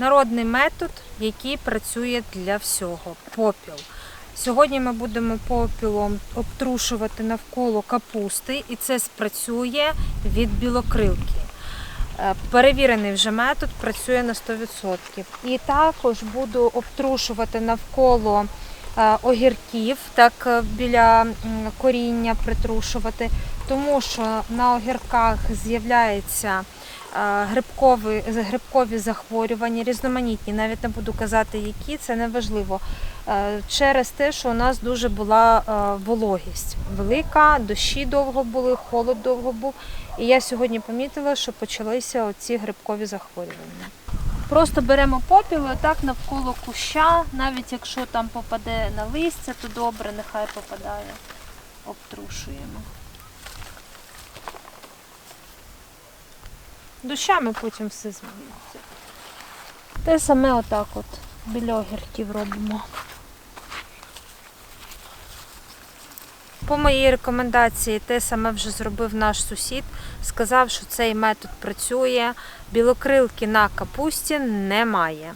Народний метод, який працює для всього попіл. Сьогодні ми будемо попілом обтрушувати навколо капусти, і це спрацює від білокрилки. Е, Перевірений вже метод працює на 100%. І також буду обтрушувати навколо огірків, так е, біля коріння притрушувати, тому що на огірках з'являється е, грибкові, грибкові захворювання, різноманітні, навіть не буду казати, які, це не важливо. Е, Через те, що у нас дуже була е, вологість велика, дощі довго були, холод довго був. І я сьогодні помітила, що почалися оці грибкові захворювання. Просто беремо попіл і отак навколо куща, навіть якщо там попаде на листя, то добре, нехай попадає. Обтрушуємо. Дощами потім все зміниться. Те саме отак от біля огірків робимо. По моїй рекомендації, те саме вже зробив наш сусід. Сказав, що цей метод працює. Білокрилки на капусті немає.